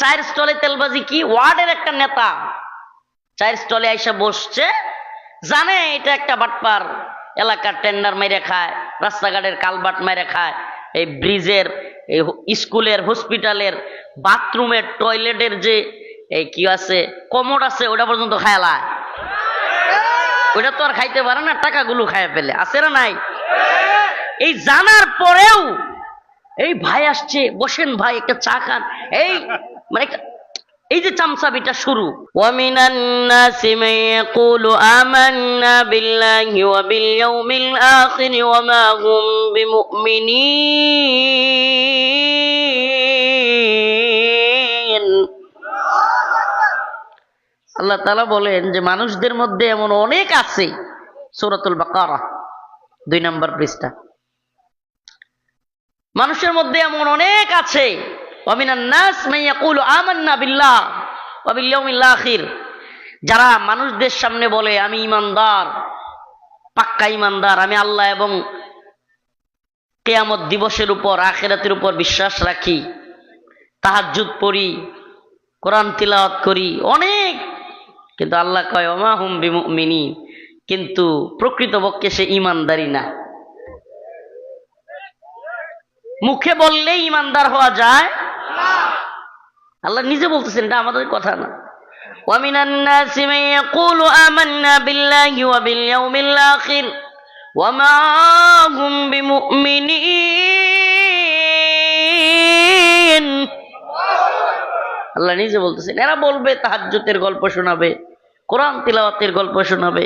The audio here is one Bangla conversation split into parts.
চার স্টলে তেলবাজি কি? ওয়ার্ডের একটা নেতা। চার স্টলে আইসা বসছে, জানে এটা একটা বাটপার এলাকার টেন্ডার মেরে খায়, রাস্তাঘাটের কালবাট মেরে খায়, এই ব্রিজের এই স্কুলের হসপিটালের বাথরুমের টয়লেটের যে, এই কি আছে, কমোড আছে ওটা পর্যন্ত খায়ালায় ওটা তো আর খাইতে পারে না, টাকাগুলো খায় ফেলে। আছে না নাই? এই জানার পরেও, এই ভাই আসছে, বসেন ভাই, একটা চা খান। এই এই যে চামচাবিটা শুরু। ওয়া আল্লাহ তালা বলেন যে মানুষদের মধ্যে এমন অনেক আছে। সুরতুল বাকারা দুই নম্বর পৃষ্ঠা। মানুষের মধ্যে এমন অনেক আছে যারা মানুষদের সামনে বলে, আমি ইমানদার পাক্কা ইমানদার আমি আল্লাহ এবং কেয়ামত দিবসের উপর, আখেরাতের উপর বিশ্বাস রাখি, তাহাজ্জুদ পড়ি, কোরআন তিলাওয়াত করি, অনেক। কিন্তু আল্লাহ কয় অমা হুম বিমুমিনী কিন্তু প্রকৃতপক্ষে সে ইমানদারি না। মুখে বললেই ইমানদার হওয়া যায় আল্লাহ নিজে বলতেছেন এটা আমাদের কথা না ومن الناس من يقول آمنا بالله وباليوم الآخر وما هم بمؤمنين আল্লাহ নিজে বলতেছেন এরা বলবে তাহাজ্জুতের গল্প শোনাবে কোরআন তিলাওয়াতের গল্প শোনাবে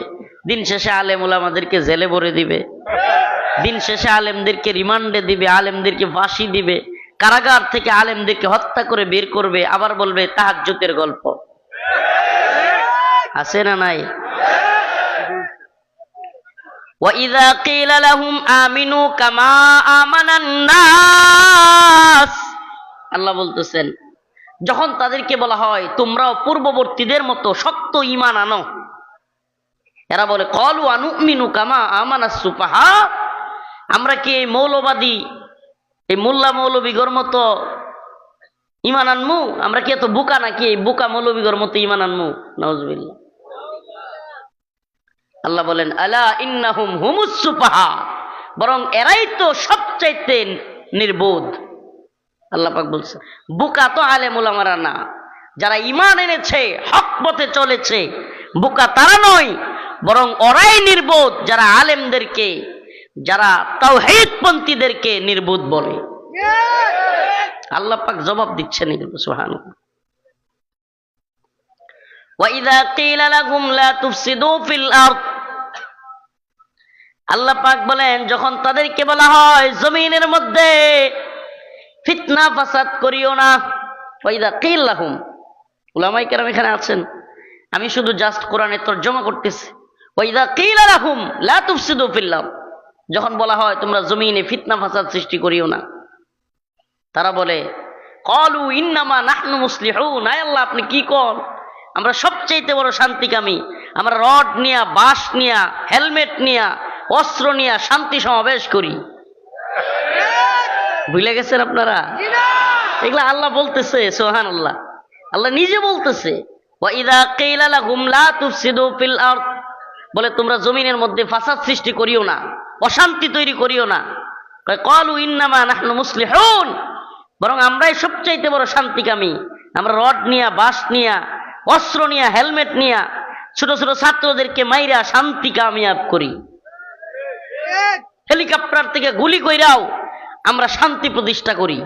দিন শেষে আলেম আমাদেরকে জেলে ভরে দিবে দিন শেষে আলেমদেরকে রিমান্ডে দিবে আলেমদেরকে ফাঁসি দিবে কারাগার থেকে আলেমদেরকে হত্যা করে বের করবে আবার বলবে তাহাজ্জুতের গল্প আছে না নাই وَإِذَا قِيلَ لَهُمْ آمِنُوا كَمَا آمَنَ النَّاسُ আল্লাহ বলতেছেন যখন তাদেরকে বলা হয় তোমরাও পূর্ববর্তীদের মতো সত্য ঈমান আনো এরা বলে কলু আনুমিনু কামা আমানা সুপাহা আমরা কি এই মৌলবাদী এই মোল্লা মৌলবীগর মতো ইমান আনমু? আমরা কি এত বুকা নাকি? এই বুকা মৌলবীগর মতো ইমান আনমু? নজবিল্লা আল্লাহ বলেন, আলা ইন্নাহুম হুমুস সুপাহা বরং এরাই তো সবচাইতে নির্বোধ। আল্লাহ পাক বলছে, বুকা তো আলেম ওলামারা না। যারা ইমান এনেছে, হক পথে চলেছে, বুকা তারা নয়। বরং ওরাই নির্বোধ যারা আলেমদেরকে যারা তাওহীদপন্থীদেরকে নির্বোধ বলে আল্লাহ পাক জবাব দিচ্ছেন কিন্তু সুবহানাল্লাহ وَإِذَا قِيلَ لَهُمْ لَا تُفْسِدُوا فِي الْأَرْضِ আল্লাহ পাক বলেন যখন তাদেরকে বলা হয় জমিনের মধ্যে ফিতনা ফাসাদ করিও না ওইদা কিল লাহুম উলামাই কেরাম এখানে আছেন আমি শুধু জাস্ট কোরআনের তর্জমা করতেছি ওইদা কিল লাহুম লা তুফসিদু ফিল আরদ যখন বলা হয়, তোমরা জমিনে ফিতনা ফাসাদ সৃষ্টি করিও না। তারা বলে, কলু ইন্নামা নাহনু মুসলিহুন। আয় আল্লাহ, আপনি কি কন? আমরা সবচাইতে বড় শান্তিকামী। আমরা রড নিয়া, বাঁশ নিয়া, হেলমেট নিয়া, অস্ত্র নিয়া শান্তি সমাবেশ করি। ভুলে গেছেন আপনারা? এগুলা আল্লাহ বলতেছে সোহান আল্লাহ আল্লাহ নিজে বলতেছে বলে, তোমরা জমিনের মধ্যে ফাসাদ সৃষ্টি করিও না। অশান্তি তৈরি করিও না। কলু ইন্নামা নাহনু মুসলিহুন। বরং আমরাই সবচাইতে বড় শান্তিকামী। আমরা রড নিয়া বাস নিয়া, অস্ত্র নিয়া, হেলমেট নিয়া, ছোট ছোট ছাত্রদেরকে মাইরা শান্তি কামিয়াব করি। হেলিকপ্টার থেকে গুলি কইরাও আমরা শান্তি প্রতিষ্ঠা করি।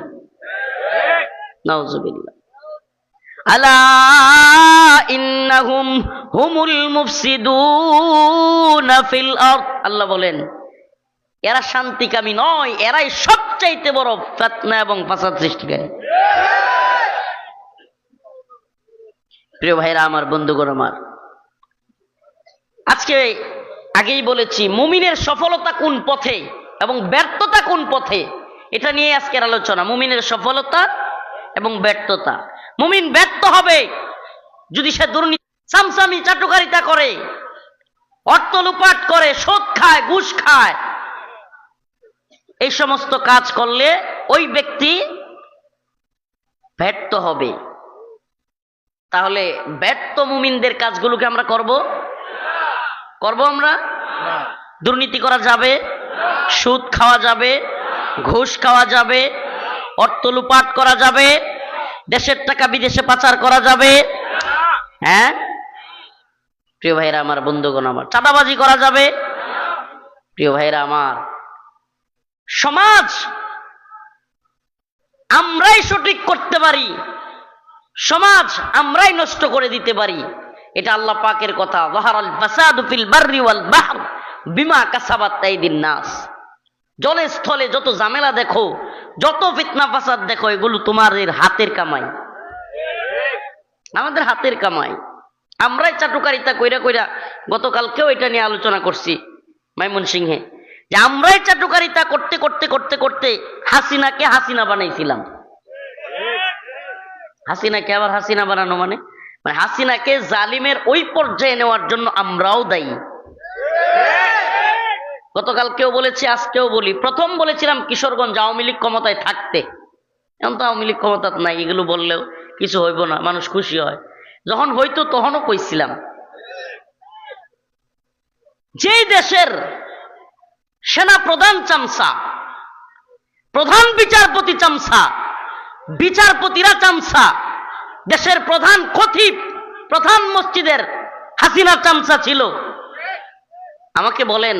আল্লাহ বলেন এরা শান্তিকামী নয়, এরাই সবচাইতে বড় ফেতনা এবং ফাসাদ সৃষ্টিকারী। প্রিয় ভাইরা, আমার বন্ধুগণ আমার, আজকে আগেই বলেছি, মুমিনের সফলতা কোন পথে এবং ব্যর্থতা কোন পথে, এটা নিয়ে আজকের আলোচনা। মুমিনের সফলতা এবং ব্যর্থতা। মুমিন ব্যর্থ হবে যদি সে দুর্নীতি, সামসামি চাটুকারিতা করে, অর্থ লুপাট করে সোদ খায়, ঘুষ খায় এই সমস্ত কাজ করলে ওই ব্যক্তি ব্যর্থ হবে। তাহলে ব্যর্থ মুমিনদের কাজগুলোকে আমরা করব? করব আমরা? দুর্নীতি করা যাবে, সুদ খাওয়া যাবে, ঘুষ খাওয়া যাবে, অর্থ লুপাট করা যাবে, দেশের টাকা বিদেশে পাচার করা যাবে। হ্যাঁ? প্রিয় ভাইরা আমার বন্ধুগণ আমার, চাঁদাবাজি করা যাবে। প্রিয় ভাইরা আমার সমাজ, আমরাই সঠিক করতে পারি, সমাজ আমরাই নষ্ট করে দিতে পারি। এটা আল্লাহ পাকের কথা। যাহারাল ফাসাদু ফিল বাররি বিমা কাসাবাত আইদিন নাস। জলে স্থলে যত ঝামেলা দেখো, যত ফিতনা ফাসাদ দেখো, এগুলো তোমাদের হাতের কামাই। আমাদের হাতের কামাই। আমরাই চাটুকারিতা কইরা কইরা গতকালকেও এটা নিয়ে আলোচনা করছি, মাইমন সিংহে। যে আমরাই চাটুকারিতা করতে করতে করতে করতে হাসিনাকে হাসিনা বানাইছিলাম। হাসিনাকে আবার হাসিনা বানানো মানে? মানে হাসিনাকে জালিমের ওই পর্যায়ে নেওয়ার জন্য আমরাও দায়ী। গতকালকেও বলেছি, আজকেও বলি। প্রথম বলেছিলাম, কিশোরগঞ্জ আওয়ামী লীগ ক্ষমতায় থাকতে। এখন তো আওয়ামী লীগ ক্ষমতা নাই, এগুলো বললেও কিছু হইব না, মানুষ খুশি হয়। যখন হইতো তখনও কইছিলাম। যেই দেশের সেনা প্রধান চামসা প্রধান বিচারপতি চামসা বিচারপতিরা চামসা দেশের প্রধান খতিব, প্রধান মসজিদের হাসিনা চামসা ছিল। আমাকে বলেন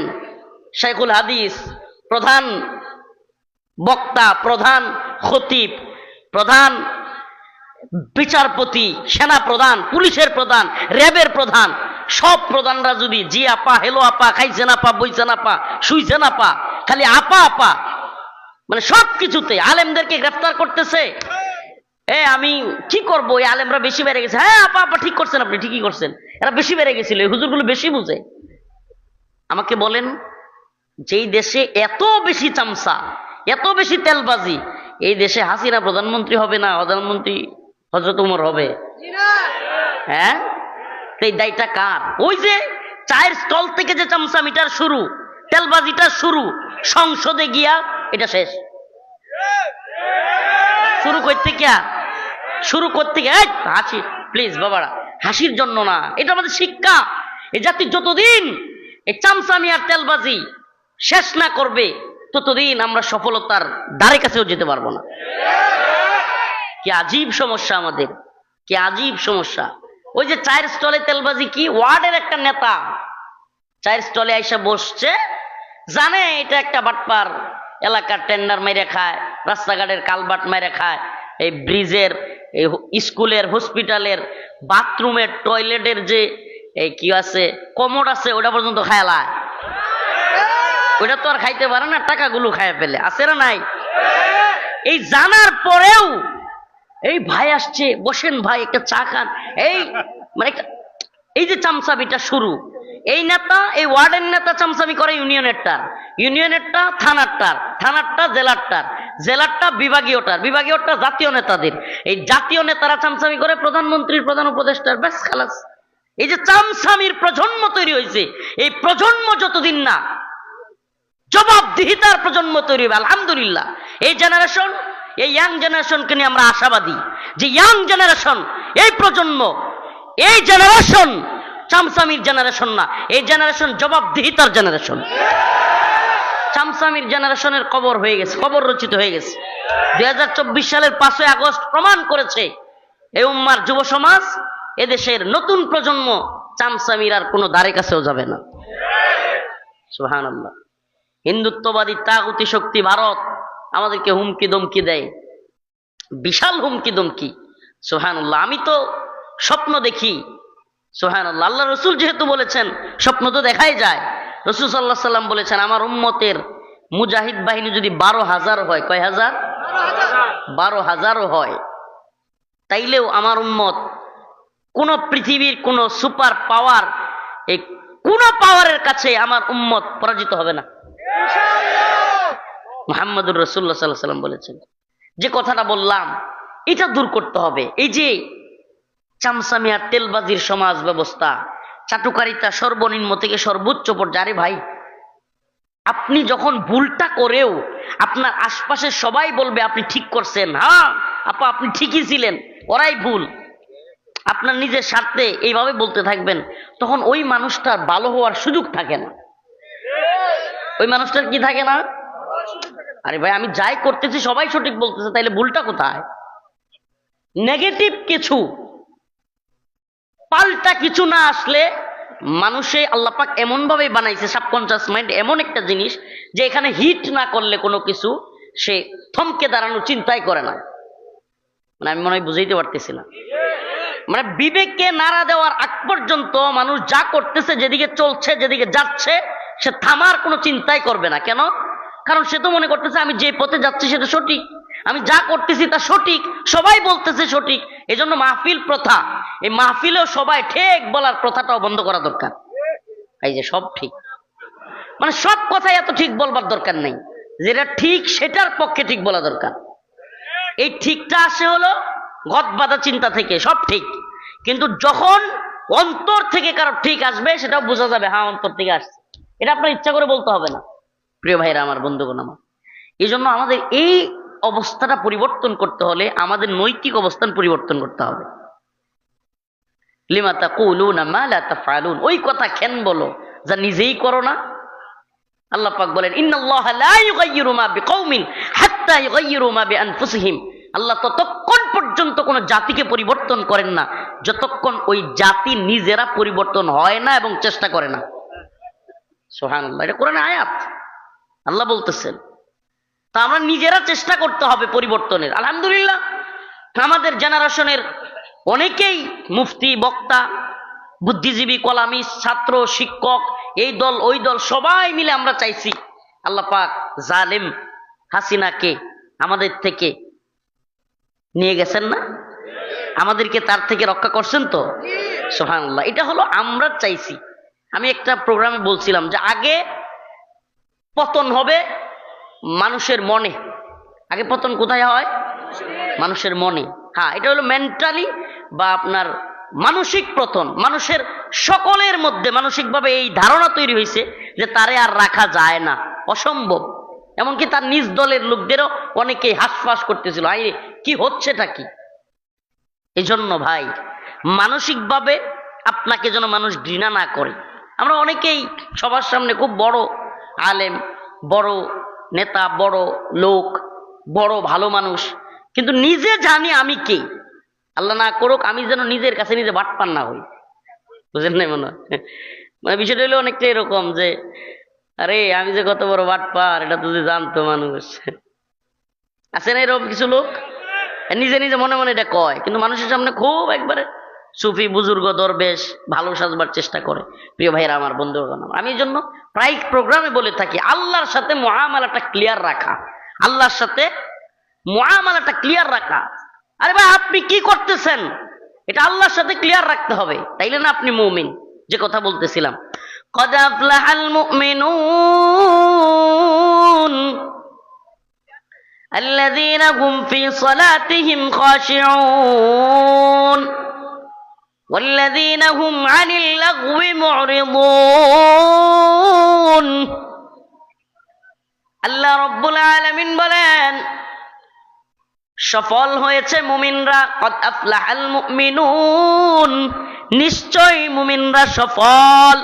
শেখুল হাদিস, প্রধান বক্তা, প্রধান খতিব, প্রধান বিচারপতি, সেনা প্রধান, পুলিশের প্রধান, র্যাবের প্রধান সব প্রধানরা যদি জি আপা হেলো আপা খাইছেন আপা বইছেন আপা শুইছেন আপা খালি আপা আপা মানে সব কিছুতে আলেমদেরকে গ্রেফতার করতেছে। এ আমি কি করব? এই আলেমরা বেশি বেড়ে গেছে। হ্যাঁ আপা আপা ঠিক করছেন আপনি ঠিকই করছেন। এরা বেশি বেড়ে গেছিল এই হুজুরগুলো বেশি বুঝে। আমাকে বলেন যেই দেশে এত বেশি চামচা এত বেশি তেলবাজি এই দেশে হাসিনা প্রধানমন্ত্রী হবে না? প্রধানমন্ত্রী হজরত উমর হবে। হ্যাঁ? এই দায়টা কার? ওই যে চায়ের স্টল থেকে যে চামচা মিটার শুরু, তেলবাজিটা শুরু, সংসদে গিয়া এটা শেষ। শুরু করতে গিয়া, শুরু করতে গিয়া হাসি প্লিজ বাবারা, হাসির জন্য না, এটা আমাদের শিক্ষা। এই জাতি যতদিন এই চামচামি আর তেলবাজি শেষ না করবে, ততদিন আমরা সফলতার দ্বারে কাছেও যেতে পারব না। কি আজীব সমস্যা আমাদের, কি আজীব সমস্যা। ওই যে চায়ের স্টলে তেলবাজি কি ওয়ার্ডের একটা নেতা। চায়ের স্টলে আইসা বসছে, জানে এটা একটা বাটপার, এলাকার টেন্ডার মেরে খায়, রাস্তাঘাটের কালবাট মেরে খায়, এই ব্রিজের এই স্কুলের হসপিটালের বাথরুমের টয়লেটের যে, এই কি আছে, কমোড আছে, ওটা পর্যন্ত খায়ালায় ওটা তো আর খাইতে পারে না, টাকাগুলো খায় ফেলে। আছে না নাই? এই জানার পরেও এই ভাই আসছে, বসেন ভাই, একটা চা খান। এই মানে এই যে চামচাবিটা শুরু, এই নেতা, এই ওয়ার্ডের নেতা চামচামি করে ইউনিয়নেরটার ইউনিয়নেরটা থানারটার, থানারটা জেলারটার। জেলারটা বিভাগীয়টার, বিভাগীয়টা জাতীয় নেতাদের। এই জাতীয় নেতারা চামচামি করে প্রধানমন্ত্রীর প্রধান উপদেষ্টার ব্যাস খালাস। এই যে চামচামির প্রজন্ম তৈরি হয়েছে, এই প্রজন্ম যতদিন না, জবাবদিহিতার প্রজন্ম তৈরি হবে, আলহামদুলিল্লাহ। এই জেনারেশন এই ইয়াং জেনারেশনকে নিয়ে আমরা আশাবাদী যে ইয়াং জেনারেশন এই প্রজন্ম, এই জেনারেশন চামসামির জেনারেশন না, এই জেনারেশন জবাবদিহিতার জেনারেশন চামচামির জেনারেশনের কবর হয়ে গেছে, কবর রচিত হয়ে গেছে। দুই হাজার চব্বিশ সালের পাঁচই আগস্ট প্রমাণ করেছে এই উম্মার যুব সমাজ, এদেশের নতুন প্রজন্ম চামচামির আর কোনো দ্বারে কাছেও যাবে না। সুহান হিন্দুত্ববাদী তাগুতি শক্তি ভারত আমাদেরকে হুমকি দমকি দেয়। বিশাল হুমকি দমকি। সোহানুল্লাহ আমি তো স্বপ্ন দেখি। সোহানুল্লাহ আল্লাহ রসুল যেহেতু বলেছেন, স্বপ্ন তো দেখাই যায়। রসুল সাল্লাহ সাল্লাম বলেছেন, আমার উম্মতের মুজাহিদ বাহিনী যদি বারো হাজার হয়, কয় হাজার? বারো হাজারও হয়। তাইলেও আমার উম্মত কোন পৃথিবীর কোন সুপার পাওয়ার, এই কোন পাওয়ারের কাছে আমার উম্মত পরাজিত হবে না। মোহাম্মদুর রসুল্লাহ সাল্লাহ সাল্লাম বলেছেন, যে কথাটা বললাম, এটা দূর করতে হবে। এই যে চামচামিয়া তেলবাজির সমাজ ব্যবস্থা, চাটুকারিতা সর্বনিম্ন থেকে সর্বোচ্চ পর্যায়ে ভাই, আপনি যখন ভুলটা করেও আপনার আশপাশের সবাই বলবে আপনি ঠিক করছেন হ্যাঁ আপা আপনি ঠিকই ছিলেন, ওরাই ভুল। আপনার নিজের স্বার্থে এইভাবে বলতে থাকবেন, তখন ওই মানুষটার ভালো হওয়ার সুযোগ থাকে না। ওই মানুষটার কি থাকে না? আরে ভাই, আমি যাই করতেছি, সবাই সঠিক বলতেছে, তাইলে ভুলটা কোথায়? নেগেটিভ কিছু, পাল্টা কিছু না আসলে মানুষে আল্লাপাক এমন ভাবে বানাইছে সাবকনসিয়াস মাইন্ড এমন একটা জিনিস যে এখানে হিট না করলে কোনো কিছু সে থমকে দাঁড়ানো চিন্তাই করে না। মানে আমি মনে হয় বুঝাইতে পারতেছি না। মানে বিবেককে নাড়া দেওয়ার আগ পর্যন্ত মানুষ যা করতেছে, যেদিকে চলছে, যেদিকে যাচ্ছে, সে থামার কোনো চিন্তাই করবে না। কেন? কারণ সে তো মনে করতেছে, আমি যে পথে যাচ্ছি সেটা সঠিক। আমি যা করতেছি তা সঠিক, সবাই বলতেছে সঠিক। এজন্য মাহফিল প্রথা। এই মাহফিলেও সবাই ঠিক বলার প্রথাটাও বন্ধ করা দরকার। এই যে সব ঠিক। মানে সব কথাই এত ঠিক বলবার দরকার নেই। যেটা ঠিক সেটার পক্ষে ঠিক বলা দরকার। এই ঠিকটা আসে হলো গদ বাঁধা চিন্তা থেকে, সব ঠিক। কিন্তু যখন অন্তর থেকে কারও ঠিক আসবে, সেটাও বোঝা যাবে হ্যাঁ অন্তর থেকে আসছে। এটা আপনার ইচ্ছা করে বলতে হবে না। প্রিয় ভাইরা, আমার বন্ধুগণ আমার। এই জন্য আমাদের এই অবস্থাটা পরিবর্তন করতে হলে আমাদের নৈতিক অবস্থান পরিবর্তন করতে হবে। ওই কথা কেন বলো, যা নিজেই করো না। আল্লাহ পাক বলেন আল্লাহ ততক্ষণ পর্যন্ত কোনো জাতিকে পরিবর্তন করেন না, যতক্ষণ ওই জাতি নিজেরা পরিবর্তন হয় না এবং চেষ্টা করে না। সোহান আয়াত। আল্লাহ বলতেছেন, তা আমরা নিজেরা চেষ্টা করতে হবে পরিবর্তনের। আলহামদুলিল্লাহ, আমাদের জেনারেশনের অনেকেই মুফতি, বক্তা, বুদ্ধিজীবী কলামি ছাত্র, শিক্ষক, এই দল, ওই দল, সবাই মিলে আমরা চাইছি আল্লাহ পাক জালেম হাসিনাকে আমাদের থেকে নিয়ে গেছেন না? আমাদেরকে তার থেকে রক্ষা করছেন তো? সোহানুল্লাহ এটা হলো আমরা চাইছি। আমি একটা প্রোগ্রামে বলছিলাম যে আগে পতন হবে মানুষের মনে। আগে পতন কোথায় হয়? মানুষের মনে। হ্যাঁ এটা হলো মেন্টালি বা আপনার মানসিক পতন। মানুষের সকলের মধ্যে মানসিকভাবে এই ধারণা তৈরি হয়েছে যে তারে আর রাখা যায় না। অসম্ভব। এমনকি তার নিজ দলের লোকদেরও অনেকেই হাসফাস করতেছিল, আই কি হচ্ছেটা কি? এই জন্য ভাই, মানসিকভাবে আপনাকে যেন মানুষ ঘৃণা না করে। আমরা অনেকেই সবার সামনে খুব বড় আলেম, বড় নেতা, বড় লোক, বড় ভালো মানুষ। কিন্তু নিজে জানি আমি কে। আল্লাহ না করুক, আমি যেন নিজের কাছে নিজে বাটপান না হই। বুঝেন নাই মনে? মানে বিষয়টা হলো অনেকটা এরকম যে, আরে আমি যে কত বড় বাটপার, এটা তো যে জানতো মানুষ। আছে না এরকম কিছু লোক? নিজে নিজে মনে মনে এটা কয়। কিন্তু মানুষের সামনে খুব একবারে সুফি বুজুর্গ দরবেশ ভালো সাজবার চেষ্টা করে প্রিয় ভাইরা আমার বন্ধুগণ আমার। আমি এই জন্য প্রায় প্রোগ্রামে বলে থাকি আল্লাহর সাথে মহামালাটা ক্লিয়ার রাখা আল্লাহর সাথে মহামালাটা ক্লিয়ার রাখা আরে ভাই আপনি কি করতেছেন এটা আল্লাহর সাথে ক্লিয়ার রাখতে হবে তাইলে না আপনি মুমিন যে কথা বলতেছিলাম قد أفلح المؤمنون الذين هم في صلاتهم خاشعون والذين هم عن اللغو معرضون আল্লাহ রব্বুল আলামিন বলেন সফল হয়েছে মুমিনরা কদ আফলাহাল মুমিনুন নিশ্চয় মুমিনরা সফল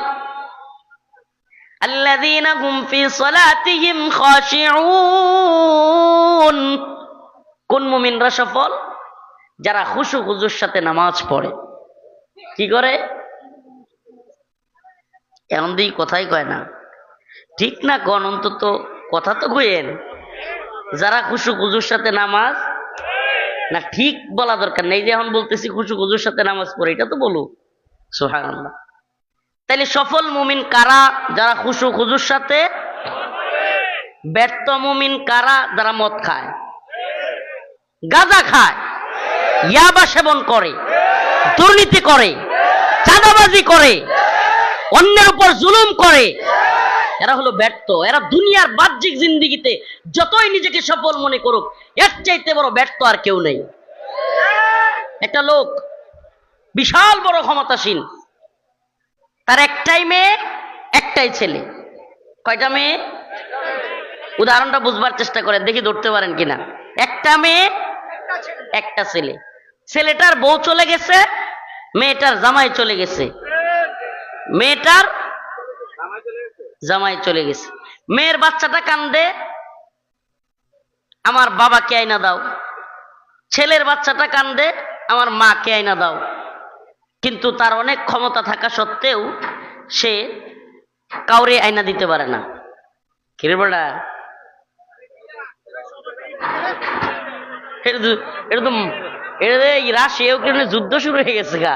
الذين هم في صلاتهم خاشعون কোন মুমিনরা সফল যারা খুশু খুজুর সাথে নামাজ পড়ে কি করে? এমন দিই কথাই কয় না। ঠিক না কন? অন্তত কথা তো কইেন যারা খুশু খুজুর সাথে নামাজ না, ঠিক বলা দরকার নেই যে এখন বলতেছি খুশু খুজুর সাথে নামাজ পড়ে, এটা তো বলুক। সোহান আল্লাহ তাইলে সফল মুমিন কারা যারা খুশু খুজুর সাথে ব্যর্থ মুমিন কারা যারা মদ খায়? গাঁজা খায়। ইয়াবা সেবন করে। দুর্নীতি করে, চাঁদাবাজি করে, অন্যের উপর জুলুম করে। এরা হলো ব্যর্থ। এরা দুনিয়ার বাহ্যিক জিন্দিগিতে যতই নিজেকে সফল মনে করুক, এর চাইতে বড় ব্যর্থ আর কেউ নেই। একটা লোক বিশাল বড় ক্ষমতাসীন। তার একটাই মেয়ে, একটাই ছেলে। কয়টা মেয়ে? উদাহরণটা বুঝবার চেষ্টা করেন, দেখি ধরতে পারেন কিনা। একটা মেয়ে, একটা ছেলে। ছেলেটার বউ চলে গেছে, মেয়েটার জামাই চলে গেছে। মেয়েটার জামাই চলে গেছে। মেয়ের বাচ্চাটা কান্দে, আমার বাবাকে আইনা দাও। ছেলের বাচ্চাটা কান্দে, আমার মাকে আইনা দাও। কিন্তু তার অনেক ক্ষমতা থাকা সত্ত্বেও সে কাউরে আইনা দিতে পারে না। কিরে বেটা? এটা তো এটা রাশিয়া যুদ্ধ শুরু হয়ে গেছে গা।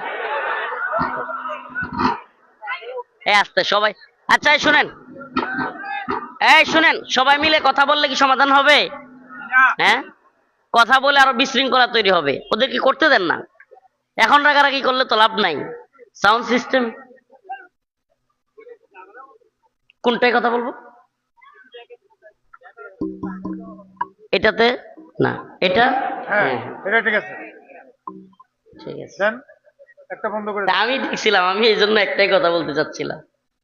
সবাই। আচ্ছা এই শুনেন। এই শুনেন সবাই মিলে কথা বললে কি সমাধান হবে? হ্যাঁ? কথা বলে আরও বিশৃঙ্খলা তৈরি হবে। ওদের কি করতে দেন না? এখন রাগারাগি করলে তো লাভ নাই। Sound system. কোনটায় কথা বলব? এটাতে? না এটা? হ্যাঁ, এটা ঠিক আছে। ঠিক আছে। একটা বন্ধ করে আমি দেখছিলাম আমি এই জন্য একটাই কথা বলতে চাচ্ছিলাম।